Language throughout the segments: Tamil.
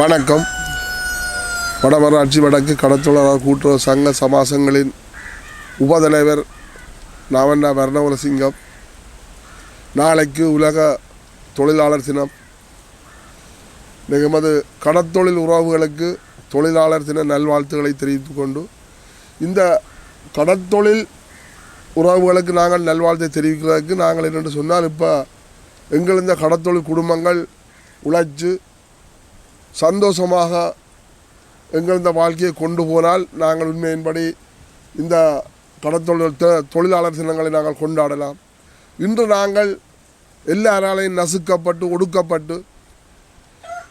வணக்கம். வடமராட்சி வடக்கு கடத்தொழிலாளர் கூட்டுறவு சங்க சமாசங்களின் உபதலைவர் நாவண்ணா வர்ணவரசிங்கம் நாளைக்கு உலக தொழிலாளர் தினம். எமது கடத்தொழில் உறவுகளுக்கு தொழிலாளர் தின நல்வாழ்த்துக்களை தெரிவித்து கொண்டு இந்த கடத்தொழில் உறவுகளுக்கு நாங்கள் நல்வாழ்த்தை தெரிவிக்கிறதுக்கு நாங்கள் என்னென்று சொன்னால் இப்போ எங்கள் இந்த கடத்தொழில் குடும்பங்கள் உழைச்சு சந்தோஷமாக எங்கள் இந்த வாழ்க்கையை கொண்டு போனால் நாங்கள் உண்மையின்படி இந்த கடத்தொழில் தொழிலாளர் தினங்களை நாங்கள் கொண்டாடலாம். இன்று நாங்கள் எல்லாராலையும் நசுக்கப்பட்டு ஒடுக்கப்பட்டு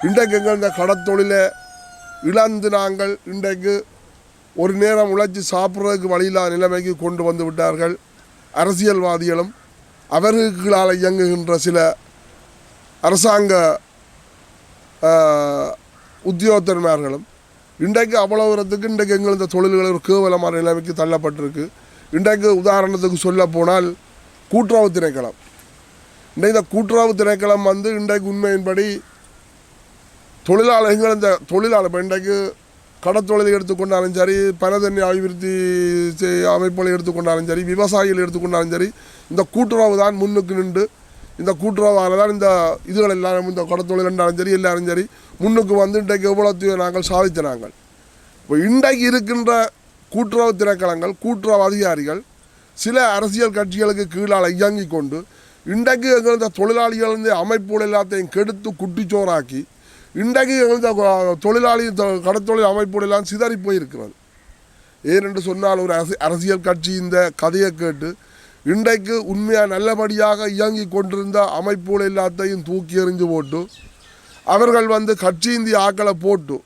இன்றைக்கு எங்கள் இந்த கடத்தொழிலை இழந்து நாங்கள் இன்றைக்கு ஒரு நேரம் உழைச்சி சாப்பிட்றதுக்கு வழியில்லாத நிலைமைக்கு கொண்டு வந்து விட்டார்கள். அரசியல்வாதிகளும் அவர்களால் இயங்குகின்ற சில அரசாங்க உத்தியோகத்தன்மார்களும் இன்றைக்கு அவ்வளோ தூரத்துக்கு இன்றைக்கு எங்கள் இந்த தொழில்கள் ஒரு கேவலமான நிலைமைக்கு தள்ளப்பட்டிருக்கு இன்றைக்கு உதாரணத்துக்கு சொல்ல போனால் கூட்டுறவு திணைக்களம் இன்றைக்கு இந்த கூட்டுறவு திணைக்களம் வந்து இன்றைக்கு உண்மையின்படி தொழிலாளர் இந்த தொழிலாளர் இன்றைக்கு கடத்தொழிலை எடுத்துக்கொண்டாலும் சரி பனதண்ணி அபிவிருத்தி செய்- அமைப்புகளை எடுத்துக்கொண்டாலும் சரி விவசாயிகள் எடுத்துக்கொண்டாலும் சரி இந்த கூட்டுறவு தான் முன்னுக்கு நின்று இந்த கூட்டுறவாக தான் இந்த இதுகள் எல்லாரும் இந்த குடத்தொழில் என்றாலும் சரி எல்லாரும் சரி முன்னுக்கு வந்து இன்றைக்கு எவ்வளோ நாங்கள் சாதித்த நாங்கள். இப்போ இன்றைக்கு இருக்கின்ற கூட்டுறவு திரைக்களங்கள் கூட்டுறவு அதிகாரிகள் சில அரசியல் கட்சிகளுக்கு கீழால் இயங்கி கொண்டு இன்றைக்கு எங்களது தொழிலாளிகள் இந்த அமைப்புகள் எல்லாத்தையும் கெடுத்து குட்டிச்சோறாக்கி இன்றைக்கு எங்களது தொழிலாளி கடத்தொழில் அமைப்புகள் எல்லாம் சிதறி போயிருக்கிறது. ஏனென்று சொன்னால் ஒரு அரசியல் கட்சி இந்த கதையை கேட்டு இன்றைக்கு உண்மையாக நல்லபடியாக இயங்கி கொண்டிருந்த அமைப்புகள் எல்லாத்தையும் தூக்கி எறிஞ்சு போட்டு அவர்கள் வந்து கட்சி இந்திய ஆக்களை போட்டு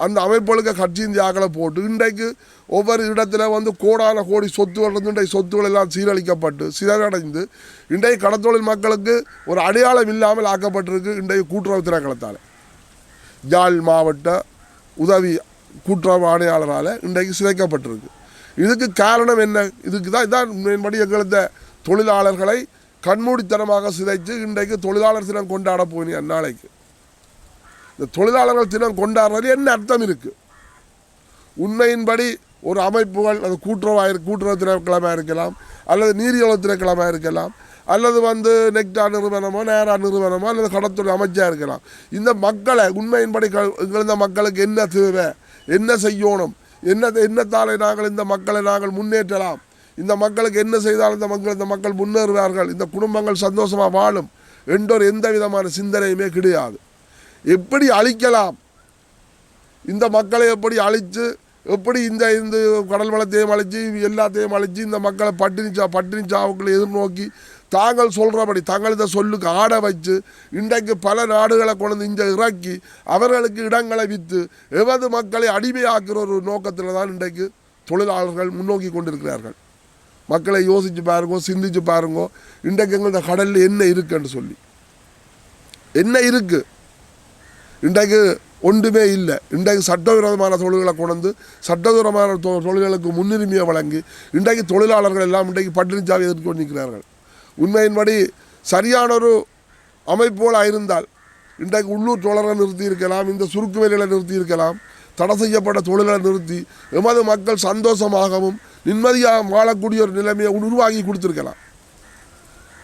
அந்த அமைப்புகளுக்கு கட்சி இந்திய ஆக்களை போட்டு இன்றைக்கு ஒவ்வொரு இடத்துல வந்து கோடான கோடி சொத்துகள் இருந்து இன்றைக்கு சொத்துக்கள் எல்லாம் சீரழிக்கப்பட்டு சிதறடைந்து இன்றைக்கு கடத்தொழில் மக்களுக்கு ஒரு அடையாளம் இல்லாமல் ஆக்கப்பட்டிருக்கு இன்றைக்கு கூட்டுறவு திணைக்களத்தால். யாழ் மாவட்ட உதவி கூட்டுறவு ஆணையாளரால் இன்றைக்கு சிதைக்கப்பட்டிருக்கு. இதுக்கு காரணம் என்ன? இதுக்கு தான் இதான் மேன்படி எங்களது தொழிலாளர்களை கண்மூடித்தனமாக சிதைச்சு இன்றைக்கு தொழிலாளர் தினம் கொண்டாட போனி அந்நாளைக்கு இந்த தொழிலாளர்கள் தினம் கொண்டாடுறது என்ன அர்த்தம் இருக்குது உண்மையின்படி ஒரு அமைப்புகள் அது கூட்டுறவாக கூட்டுறவு திணைக்களமாக இருக்கலாம் அல்லது நீரியல் திணைக்களமாக இருக்கலாம் அல்லது வந்து நெக்டா நிறுவனமோ நேரா நிறுவனமோ அல்லது கடத்துறை அமைச்சாக இருக்கலாம். இந்த மக்களை உண்மையின்படி க- மக்களுக்கு என்ன தேவை? என்ன செய்யணும்? என்ன என்னத்தாலே நாங்கள் இந்த மக்களை நாங்கள் முன்னேற்றலாம். இந்த மக்களுக்கு என்ன செய்தாலும் இந்த மக்கள் இந்த மக்கள் முன்னேறுவார்கள். இந்த குடும்பங்கள் சந்தோஷமாக வாழும். என்றொரு எந்த விதமான சிந்தனையுமே கிடையாது. எப்படி அழிக்கலாம்? இந்த மக்களை எப்படி அழித்து எப்படி இந்த இந்த கடல் வளத்தையும் அழித்து எல்லாத்தையும் அழித்து இந்த மக்களை பட்டினி சா பட்டினி சாவுக்களை எதிர்நோக்கி தாங்கள் சொல்கிறபடி தங்களது சொல்லுக்கு ஆட வச்சு இன்றைக்கு பல நாடுகளை கொண்டு இங்கே இறக்கி அவர்களுக்கு இடங்களை விற்று எவது மக்களை அடிமையாக்குற ஒரு நோக்கத்தில் தான் இன்றைக்கு தொழிலாளர்கள் முன்னோக்கி கொண்டிருக்கிறார்கள். மக்களை யோசித்து பாருங்கோ சிந்திச்சு பாருங்கோ இன்றைக்கு எங்கள் கடலில் என்ன இருக்குன்னு சொல்லி. என்ன இருக்குது இன்றைக்கு ஒன்றுமே இல்லை. இன்றைக்கு சட்டவிரோதமான தொழில்களை கொண்டு சட்டவிரோதமான தொழில்களுக்கு முன்னுரிமையை வழங்கி இன்றைக்கு தொழிலாளர்கள் எல்லாம் இன்றைக்கு பட்டினிச்சாவை எதிர்கொண்டிருக்கிறார்கள். உண்மையின்படி சரியான ஒரு அமைப்போல் இருந்தால் இன்றைக்கு உள்ளூர் தொழிலை நிறுத்தி இருக்கலாம் இந்த சுருக்கு வேலைகளை நிறுத்தி இருக்கலாம் தடை செய்யப்பட்ட தொழிலை நிறுத்தி எமது மக்கள் சந்தோஷமாகவும் நிம்மதியாக வாழக்கூடிய ஒரு நிலைமையை உருவாகி கொடுத்துருக்கலாம்.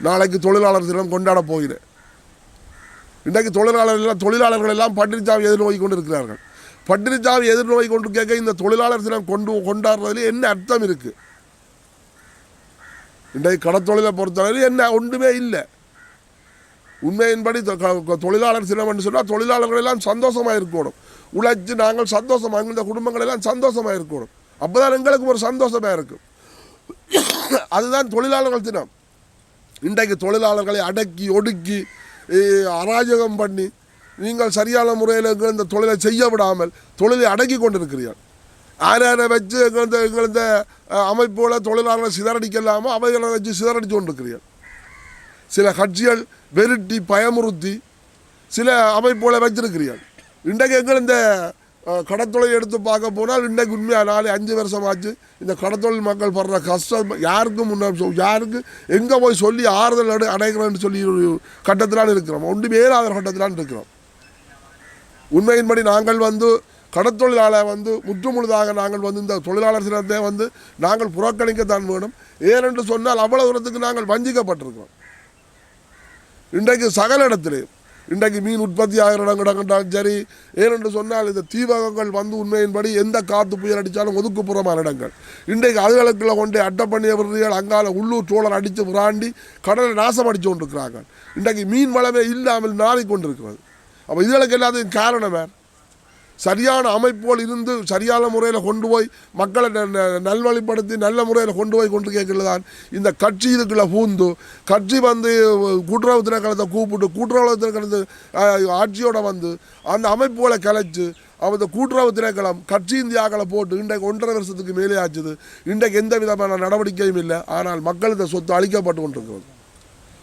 நாளைக்கு தொழிலாளர் தினம் கொண்டாட போகிறேன். இன்றைக்கு தொழிலாளர்கள் எல்லாம் தொழிலாளர்கள் எல்லாம் பட்டினிச்சாவை எதிர்நோக்கி கொண்டு இருக்கிறார்கள் பட்டினிச்சாவை எதிர்நோக்கி கொண்டு கேட்க இந்த தொழிலாளர் தினம் கொண்டு கொண்டாடுறதுல என்ன அர்த்தம் இருக்குது இன்றைக்கு கடத்தொழிலை பொறுத்தவரை என்ன ஒன்றுமே இல்லை. உண்மையின்படி தொழிலாளர் தினம் என்று சொன்னால் தொழிலாளர்கள் எல்லாம் சந்தோஷமாக இருக்கணும். உழைச்சி நாங்கள் சந்தோஷமாக இந்த குடும்பங்கள் எல்லாம் சந்தோஷமாக இருக்கணும். அப்போதான் எங்களுக்கு ஒரு சந்தோஷமாக இருக்கும். அதுதான் தொழிலாளர்கள் தினம். இன்றைக்கு தொழிலாளர்களை அடக்கி ஒடுக்கி அராஜகம் பண்ணி நீங்கள் சரியான முறையில் இந்த தொழிலை செய்ய விடாமல் தொழிலை அடக்கி கொண்டிருக்கிறீர்கள். யார் வச்சு எங்கள் இந்த எங்கள் அமைப்புகளை தொழிலாளர்களை சிதறடிக்கலாமோ அவைகளை வச்சு சிதறடித்து கொண்டிருக்கிறீர்கள் சில கட்சிகள் வெருட்டி பயமுறுத்தி சில அமைப்புகளை வச்சிருக்கிறீர்கள் இன்றைக்கு எங்கள் இந்த கடத்தொழில் எடுத்து பார்க்க போனால் இன்றைக்கு உண்மையாக நாலு அஞ்சு வருஷம் ஆச்சு இந்த கடத்தொழில் மக்கள் படுற கஷ்டம் யாருக்கும் முன்னாடி யாருக்கு எங்கே போய் சொல்லி ஆறுதல் அடு அடைகிறேன்னு சொல்லி ஒரு கட்டத்திலான இருக்கிறோம். ஒன்று மேலாத கட்டத்திலான்னு இருக்கிறோம். உண்மையின்படி நாங்கள் வந்து கடத்தொழிலாளர் வந்து முற்றுமுழுதாக நாங்கள் வந்து இந்த தொழிலாளர் சிலத்தை வந்து நாங்கள் புறக்கணிக்கத்தான் வேணும். ஏனென்று சொன்னால் அவ்வளவு தூரத்துக்கு நாங்கள் வஞ்சிக்கப்பட்டிருக்கிறோம். இன்றைக்கு சகல இடத்திலேயும் இன்றைக்கு மீன் உற்பத்தி ஆகிற இடங்கண்டாலும் சரி ஏனென்று சொன்னால் இந்த தீவகங்கள் வந்து உண்மையின்படி எந்த காற்று புயல் அடித்தாலும் ஒதுக்குப்புறமான இடங்கள். இன்றைக்கு அதுகளுக்குள்ள கொண்டு அட்டை பண்ணிய விருதுகள் அங்கால உள்ளூர் சோழர் அடித்து விராண்டி கடலை நாசம் அடித்து கொண்டிருக்கிறார்கள். இன்றைக்கு மீன் வளமே இல்லாமல் நாறிக்கொண்டிருக்கிறது. அப்போ இதுகளுக்கு எல்லாத்தையும் காரணம் வேறு சரியான அமைப்போல் இருந்து சரியான முறையில் கொண்டு போய் மக்களை ந- ந- நல்வழிப்படுத்தி நல்ல முறையில் கொண்டு போய் கொண்டு கேட்கலதான் இந்த கட்சி இதுக்குள்ளே பூந்து கட்சி வந்து கூட்டுறவு திணைக்களத்தை கூப்பிட்டு கூட்டுறவு திணைக்களத்து ஆட்சியோடு ஆட்சியோட வந்து அந்த அமைப்புகளை கலைச்சு அந்த கூட்டுறவு திணைக்களம் கட்சி இந்தியாக்களை போட்டு இன்றைக்கு ஒன்றரை வருஷத்துக்கு மேலே ஆச்சுது. இன்றைக்கு எந்த விதமான நடவடிக்கையும் இல்லை. ஆனால் மக்கள் இந்த சொத்து அழிக்கப்பட்டு கொண்டிருக்கிறது.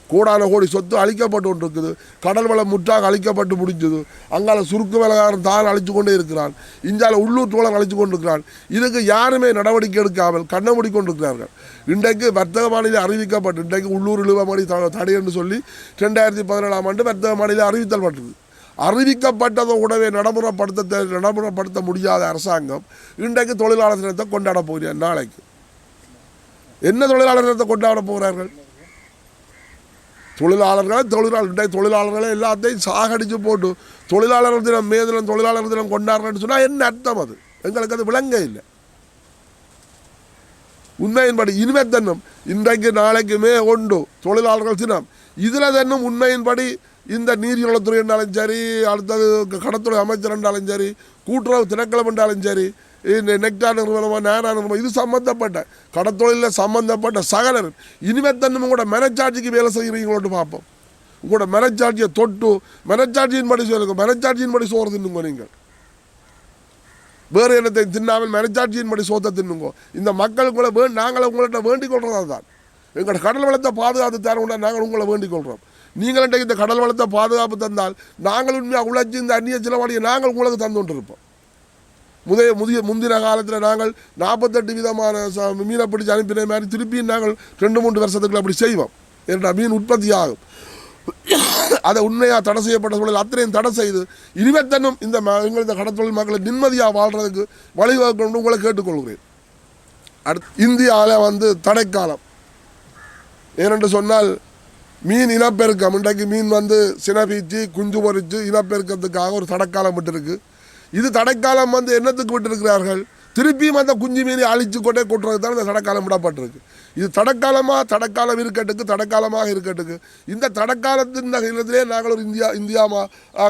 கோடான கோடி சொத்து அழிக்கப்பட்டு கொண்டிருக்குது. கடல் வளம் முற்றாக அழிக்கப்பட்டு முடிஞ்சது. அங்கால சுருக்கு விலகாரம் தான் அழிச்சு கொண்டே இருக்கிறான். இந்தியாவில் உள்ளூர் தோழர் அழிச்சு கொண்டிருக்கிறான். இதுக்கு யாருமே நடவடிக்கை எடுக்காமல் கண்ணை மூடி கொண்டிருக்கிறார்கள் இன்றைக்கு வர்த்தக மாநிலம் அறிவிக்கப்பட்டு இன்றைக்கு உள்ளூர் இழுவமணி த- தடை என்று சொல்லி ரெண்டாயிரத்தி பதினேழாம் ஆண்டு வர்த்தக மாநிலம் அறிவித்தல் பட்டது. அறிவிக்கப்பட்டதை உடனே நடைமுறைப்படுத்த நடைமுறைப்படுத்த முடியாத அரசாங்கம் இன்றைக்கு தொழிலாளர் தினத்தை கொண்டாட போகிறார் நாளைக்கு. என்ன தொழிலாளர் தினத்தை கொண்டாட போகிறார்கள்? தொழிலாளர்களை தொழிலாளர் இன்றைய தொழிலாளர்களை எல்லாத்தையும் சாகடித்து போட்டு தொழிலாளர் தினம் மே தினம் தொழிலாளர் தினம் கொண்டாடுறேன்னு சொன்னால் என்ன அர்த்தம் அது? எங்களுக்கு அது விளங்க இல்லை. உண்மையின்படி இனிமே தன்னும் இன்றைக்கு நாளைக்குமே உண்டு. தொழிலாளர்கள் தினம் இதில் தன்னும் உண்மையின்படி இந்த நீர்வளத்துறை என்றாலும் சரி அடுத்தது கடத்துறை அமைச்சர் என்றாலும் சரி கூட்டுறவு திணைக்களம் என்றாலும் சரி நெக்டா நிறுவனமோ நேரா நிறுவனம் இது சம்மந்தப்பட்ட கடத்தொழிலில் சம்மந்தப்பட்ட சகலர் இனிமே தான் உங்களோட மனச்சாட்சிக்கு வேலை செய்கிறீங்களோட்டு பார்ப்போம். உங்களோட மனச்சாட்சியை தொட்டு மனச்சாட்சியின் படி சொல்லுங்க மனச்சாட்சியின் படி சோறு தின்னுங்க நீங்கள். வேறு என்னத்தை தின்னாமல் மனச்சாட்சியின் படி சோத்தை தின்னுங்கோ. இந்த மக்களுக்குள்ள வே நாங்கள் உங்கள்கிட்ட வேண்டிக் கொள்றதா தான். எங்களோட கடல் வளத்தை பாதுகாத்து தரவுண்டா நாங்கள் உங்களை வேண்டிக் கொள்கிறோம் நீங்கள் இந்த கடல் வளத்தை பாதுகாப்பு தந்தால் நாங்கள் உண்மையாக உழைச்சி இந்த அந்நிய செலவாடியை நாங்கள் உங்களுக்கு தந்துட்டு இருப்போம். முதைய முதிய முந்தின காலத்தில் நாங்கள் நாற்பத்தெட்டு விதமான ச- மீனை பிடிச்சி அனுப்பின மாதிரி திருப்பியும் நாங்கள் ரெண்டு மூன்று வருஷத்துக்குள்ள அப்படி செய்வோம். ஏன்னா மீன் உற்பத்தி ஆகும். அதை உண்மையாக தடை செய்யப்பட்ட சூழல் அத்தனையும் தடை செய்து இனிமேத்தனும் இந்த ம- எங்கள் இந்த கடத்தொழில் மக்களை நிம்மதியாக வாழ்றதுக்கு வழிவகுக்கணும்னு உங்களை கேட்டுக்கொள்கிறேன். அடுத்து இந்தியாவில் வந்து தடைக்காலம். ஏனென்று சொன்னால் மீன் இனப்பெருக்கம். இன்றைக்கு மீன் வந்து சினபீச்சு குஞ்சு பொறிச்சு இனப்பெருக்கத்துக்காக ஒரு தடைக்காலம் விட்டுருக்கு. இது தடைக்காலம் வந்து என்னத்துக்கு விட்டுருக்கிறார்கள்? திருப்பியும் அந்த குஞ்சு மீறி அழிச்சு கொண்டே கொட்டுறதுக்கு தான் இந்த தடைக்காலம் விடப்பட்டிருக்கு. இது தடைக்காலமாக தடைக்காலம் இருக்கட்டுக்கு தடைக்காலமாக இருக்கட்டுக்கு. இந்த தடைக்காலத்தின் நகரத்திலே நாங்கள் ஒரு இந்தியா இந்தியாமா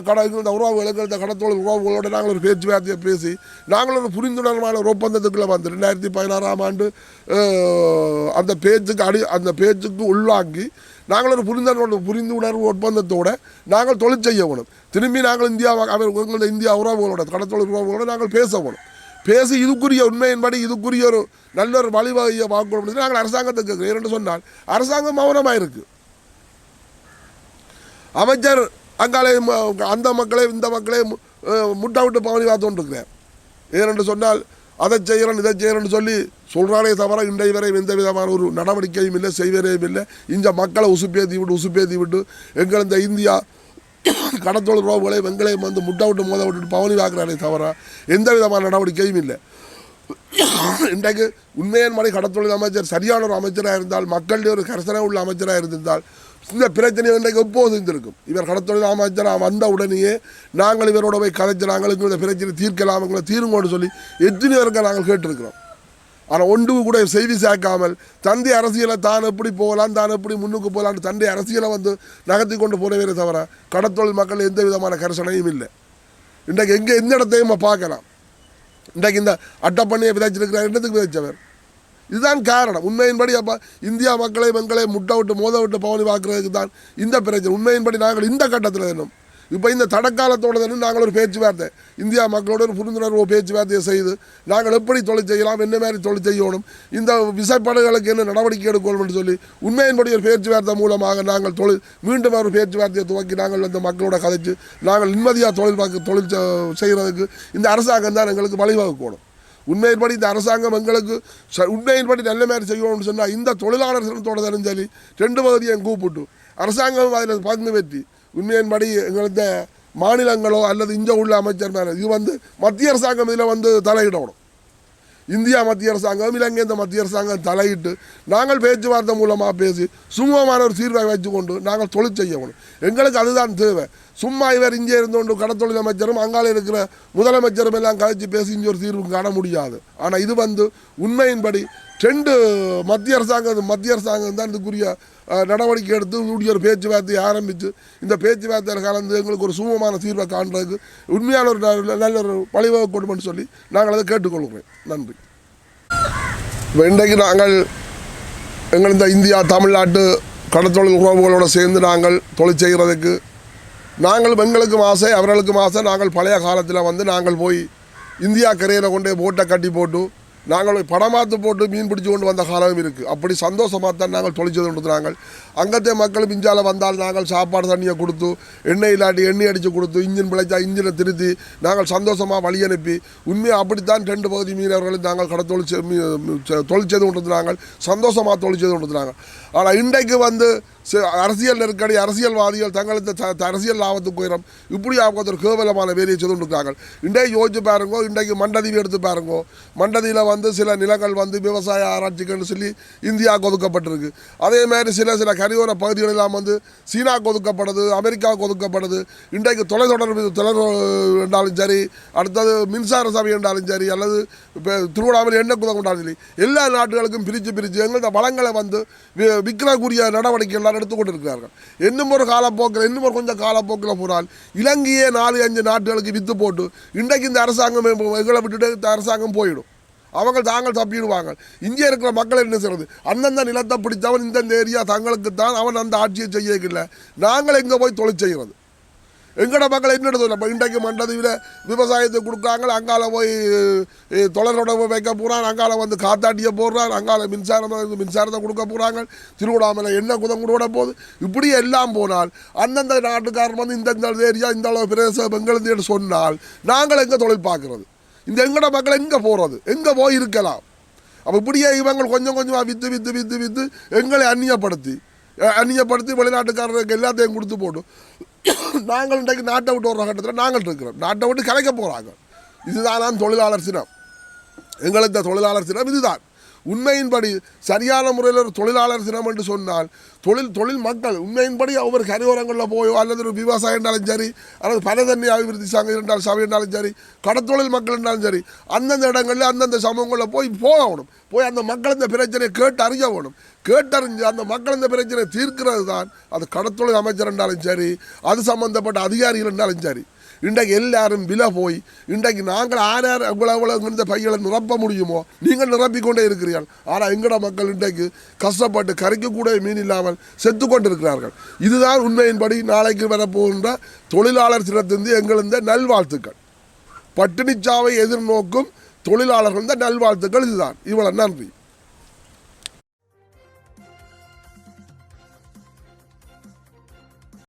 கடை இந்த உறவுகளுக்கு இந்த கடத்தோடு உறவுகளோடு நாங்கள் ஒரு பேச்சுவார்த்தையை பேசி நாங்கள் ஒரு புரிந்துணர்வான ஒரு ஒப்பந்தத்துக்குள்ளே வந்து ரெண்டாயிரத்தி பதினாறாம் ஆண்டு அந்த பேச்சுக்கு அடி அந்த பேச்சுக்கு உள்வாங்கி நாங்கள் ஒரு புரிந்த புரிந்து உணர்வு ஒப்பந்தத்தோடு நாங்கள் தொழில் செய்ய வேணும். திரும்பி நாங்கள் இந்தியா அவர் உங்களோட இந்தியா உறவுகளோட கடத்தொழில் உறவுகளோட நாங்கள் பேச வேணும். பேசி இதுக்குரிய உண்மையின்படி இதுக்குரிய ஒரு நல்ல ஒரு வழிவகையை வாங்கணும் நாங்கள் அரசாங்கத்துக்கு கேட்கிறோம். என்று சொன்னால் அரசாங்கம் மௌனமாக இருக்குது அமைச்சர் அங்காலே ம- அந்த மக்களே இந்த மக்களே மு- முட்டை விட்டு பவனி பார்த்து இருக்கிறார் ஏனென்று சொன்னால் அதை செய்கிறேன் இதை செய்கிறேன்னு சொல்லி சொல்கிறானே தவிர இன்றைய வரை எந்த விதமான ஒரு நடவடிக்கையும் இல்லை செய்வரையும் இல்லை. இந்த மக்களை உசுப்பேத்தி விட்டு உசுப்பேத்தி விட்டு எங்கள் இந்த இந்தியா கடத்தோல் ரோபுகளை வெங்களையும் வந்து முட்டை விட்டு மோத விட்டுட்டு பவனி வாக்குறானே தவிர எந்த விதமான நடவடிக்கையும் இல்லை. இன்றைக்கு உண்மையின் மாதிரி கடத்தொழில் அமைச்சர் சரியான ஒரு அமைச்சராக இருந்தால் மக்களுடைய ஒரு கரசனை உள்ள அமைச்சராக இருந்திருந்தால் இந்த பிரச்சனை இன்றைக்கு எப்போது இருந்திருக்கும் இவர் கடத்தொழில் அமைச்சராக வந்த உடனேயே நாங்கள் இவரோட போய் கதைச்சு நாங்கள் இந்த பிரச்சனை தீர்க்கலாம் எங்களை தீருங்கன்னு சொல்லி எத்தனை பேருக்கு நாங்கள் கேட்டிருக்கிறோம். ஆனால் ஒன்று கூட செய்தி சேர்க்காமல் தந்தை அரசியலை தான் எப்படி போகலாம் தான் எப்படி முன்னுக்கு போகலான்னு தந்தை அரசியலை வந்து நகர்த்தி கொண்டு போனவே தவிர கடத்தொழில் மக்கள் எந்த விதமான கரிசனையும் இல்லை. இன்றைக்கு எங்கே எந்த இடத்தையும் நம்ம பார்க்கலாம். இன்றைக்கு இந்த அட்டப்பண்ணியை விதைச்சிருக்கிறார் இடத்துக்கு விதைச்சவர். இதுதான் காரணம். உண்மையின்படி அப்போ இந்தியா மக்களை மக்களை முட்டை விட்டு மோத விட்டு பவனி பார்க்குறதுக்கு தான் இந்த பிரச்சனை. உண்மையின்படி நாங்கள் இந்த கட்டத்தில் இன்னும் இப்போ இந்த தடக்காலத்தோடு தானே நாங்கள் ஒரு பேச்சுவார்த்தை. இந்தியா மக்களோட ஒரு புரிந்துணர்வு பேச்சுவார்த்தையை செய்து நாங்கள் எப்படி தொழில் செய்யலாம் என்ன மாதிரி தொழில் செய்யணும் இந்த விசைப்படகுகளுக்கு என்ன நடவடிக்கை எடுக்கணும்னு சொல்லி உண்மையின்படி ஒரு பேச்சுவார்த்தை மூலமாக நாங்கள் தொழில் மீண்டும் ஒரு பேச்சுவார்த்தையை துவக்கி நாங்கள் அந்த மக்களோட கதைச்சு நாங்கள் நிம்மதியாக தொழில் பார்க்க தொழில் செய்கிறதுக்கு இந்த அரசாங்கம் தான் எங்களுக்கு வழிவகுக்கணும். உண்மையின்படி இந்த அரசாங்கம் எங்களுக்கு ச- உண்மையின்படி நல்ல மாதிரி செய்யணும்னு சொன்னால் இந்த தொழிலாளர் சனத்தோட தெரிஞ்சாலி ரெண்டு பகுதியும் கூப்பிட்டு. அரசாங்கம் அதில் பங்கு பெற்றி உண்மையின்படி எங்களுக்கு மாநிலங்களோ அல்லது இங்கே உள்ள அமைச்சர் மேலே இது வந்து மத்திய அரசாங்கம் இதில் வந்து தலையிடணும். இந்தியா மத்திய அரசாங்கம் இலங்கை இந்த மத்திய அரசாங்கம் தலையிட்டு நாங்கள் பேச்சுவார்த்தை மூலமாக பேசி சுமூகமான ஒரு சீர்வாக வச்சுக்கொண்டு நாங்கள் தொழில் செய்யணும் எங்களுக்கு அதுதான் தேவை. சும்மா இவர் இங்கே இருந்தோண்டு கடத்தொழில் அமைச்சரும் அங்கால இருக்கிற முதலமைச்சரும் எல்லாம் கழிச்சு பேசி இங்கே ஒரு தீர்வு காண முடியாது. ஆனால் இது வந்து உண்மையின்படி ரெண்டு மத்திய அரசாங்கம் மத்திய அரசாங்கம் தான் இதுக்குரிய நடவடிக்கை எடுத்து இப்படி ஒரு பேச்சுவார்த்தையை ஆரம்பித்து இந்த பேச்சுவார்த்தையில் கலந்து எங்களுக்கு ஒரு சுமமான தீர்வை காண்றதுக்கு உண்மையான ஒரு நல்ல- ஒரு வழிவகை கொடுமென்னு சொல்லி நாங்கள் அதை கேட்டுக்கொள்கிறேன் நன்றி. இப்போ இன்றைக்கு நாங்கள் எங்கள் இந்த இந்தியா தமிழ்நாட்டு கடத்தொழில் உறவுகளோடு சேர்ந்து நாங்கள் தொழில் செய்கிறதுக்கு நாங்கள் எங்களுக்கும் ஆசை அவர்களுக்கும் ஆசை. நாங்கள் பழைய காலத்தில் வந்து நாங்கள் போய் இந்தியா கரையில் கொண்டே போட்டை கட்டி போட்டு நாங்கள் படமாத்து போட்டு மீன் பிடிச்சு கொண்டு வந்த காலமும் இருக்குது அப்படி சந்தோஷமாக தான் நாங்கள் தொழிச்சது கொண்டு நாங்கள் அங்கத்தே மக்கள் பிஞ்சால வந்தால் நாங்கள் சாப்பாடு தண்ணியை கொடுத்து எண்ணெய் இல்லாட்டி எண்ணெய் அடித்து கொடுத்து இன்ஜின் பிழைச்சா இன்ஜினை திருத்தி நாங்கள் சந்தோஷமாக வழி அனுப்பி உண்மையாக அப்படித்தான் ரெண்டு பகுதி மீனவர்களும் நாங்கள் கடை தொழிச்சு மீ- செ- தொழில் செய்து கொண்டிருந்தாங்க சந்தோஷமாக தொழில் செய்து கொண்டிருந்தாங்க ஆனால் இன்றைக்கு வந்து அரசியல் நெருக்கடி அரசியல்வாதிகள் தங்களுக்கு த- அரசியல் லாபத்துக்கு உயரம் இப்படி அவங்க ஒரு கேவலமான வேலையை செய்து கொண்டிருக்காங்க இன்றைக்கு யோசிச்சு பாருங்கோ இன்றைக்கு மண்டதீவு எடுத்து பாருங்கோ மண்டதியில் வந்து சில நிலங்கள் வந்து விவசாய ஆராய்ச்சிகள்னு சொல்லி இந்தியாவுக்கு ஒதுக்கப்பட்டிருக்கு. அதே மாதிரி சில சில கரையோர பகுதிகள் எல்லாம் வந்து சீனாவுக்கு கொதுக்கப்படுது அமெரிக்காவுக்கு கொதுக்கப்படுது இன்றைக்கு தொலைத்தொடர்பு தொடர் என்றாலும் சரி அடுத்தது மின்சார சபை என்றாலும் சரி அல்லது இப்போ திருவண்ணாமலை எண்ணெய் குதம் என்றாலும் சரி எல்லா நாடுகளுக்கும் பிரித்து பிரித்து எங்கள்கிட்ட வளங்களை வந்து வி- விற்கக்கூடிய நடவடிக்கை எல்லாம் எடுத்துக்கொண்டு இருக்கிறார்கள் இன்னும் ஒரு காலப்போக்கில் இன்னும் ஒரு கொஞ்சம் காலப்போக்கில் போனால் இலங்கையே நாலு அஞ்சு நாடுகளுக்கு விற்று போட்டு இன்றைக்கு இந்த அரசாங்கம் எங்களை விட்டுட்டு இந்த அரசாங்கம் போயிடும். அவங்க தாங்கள் தப்பிடுவாங்க. இங்கே இருக்கிற மக்கள் என்ன செய்றது? அந்தந்த நிலத்தை பிடித்தவன் இந்தந்த ஏரியா தங்களுக்கு தான் அவன் அந்த ஆட்சியை செய்யக்கில்லை நாங்கள் எங்கே போய் தொழில் செய்கிறது எங்களோட மக்கள் என்ன நம்ம இப்போ இன்றைக்கு மண்டதுவில் விவசாயத்தை கொடுக்குறாங்க அங்கால போய் அஹ், வைக்க போகிறான் அங்கால வந்து காத்தாட்டிய போடுறான் அங்கால மின்சாரம் மின்சாரத்தை கொடுக்க போகிறாங்க திருவிழாமலை என்ன குதம் கூட போகுது? இப்படி எல்லாம் போனால் அந்தந்த நாட்டுக்காரன் வந்து இந்த ஏரியா இந்த அளவு பிரதேசம் எங்களுக்கு சொன்னால் நாங்கள் எங்கே தொழில் பார்க்குறது? இந்த எங்களோட மக்கள் எங்கே போகிறது எங்கே போய் இருக்கலாம் அப்போ இப்படியே இவங்க கொஞ்சம் கொஞ்சமாக விற்று விற்று விற்று விற்று எங்களை அந்நியப்படுத்தி அந்நியப்படுத்தி வெளிநாட்டுக்காரருக்கு எல்லாத்தையும் கொடுத்து போட்டு நாங்கள் இன்றைக்கு நாட்டை விட்டு வர்ற கட்டத்தில் நாங்கள் இருக்கிறோம். நாட்டை விட்டு கலைக்க போகிறாங்க இதுதான் தொழிலாளர் சினம் எங்களுக்கு இந்த தொழிலாளர் சினம் இதுதான். உண்மையின்படி சரியான முறையில் ஒரு தொழிலாளர் சினம் என்று சொன்னால் தொழில் தொழில் மக்கள் உண்மையின்படி ஒவ்வொரு கரையோரங்களில் போயோ அல்லது ஒரு விவசாயம் என்றாலும் சரி அல்லது பலதண்ணி அபிவிருத்தி சங்கம் என்றால் சபை என்றாலும் சரி கடத்தொழில் மக்கள் என்றாலும் சரி அந்தந்த இடங்களில் அந்தந்த சமூகங்களில் போய் போகணும். போய் அந்த மக்கள் இந்த பிரச்சனையை கேட்டு அறிய வேணும். கேட்டறிஞ்சு அந்த மக்கள் இந்த பிரச்சனையை தீர்க்கிறது தான். அது கடத்தொழில் அமைச்சர் என்றாலும் சரி அது சம்பந்தப்பட்ட அதிகாரிகள் என்றாலும் சரி. இன்றைக்கு எல்லாரும் விலை போய் இன்றைக்கு நாங்கள் ஆனார் எவ்வளோ எவ்வளோ இந்த பையனை நிரப்ப முடியுமோ? நீங்கள் நிரப்பிக்கொண்டே இருக்கிறீர்கள். ஆனால் எங்கட மக்கள் இன்றைக்கு கஷ்டப்பட்டு கரைக்க கூட மீன் இல்லாமல் செத்து கொண்டிருக்கிறார்கள். இதுதான் உண்மையின்படி நாளைக்கு வரப்போகின்ற தொழிலாளர் சிலத்திருந்து எங்களிருந்த நல்வாழ்த்துக்கள். பட்டினிச்சாவை எதிர்நோக்கும் தொழிலாளர்கள் இந்த நல்வாழ்த்துக்கள் இதுதான். இவ்வளவு நன்றி.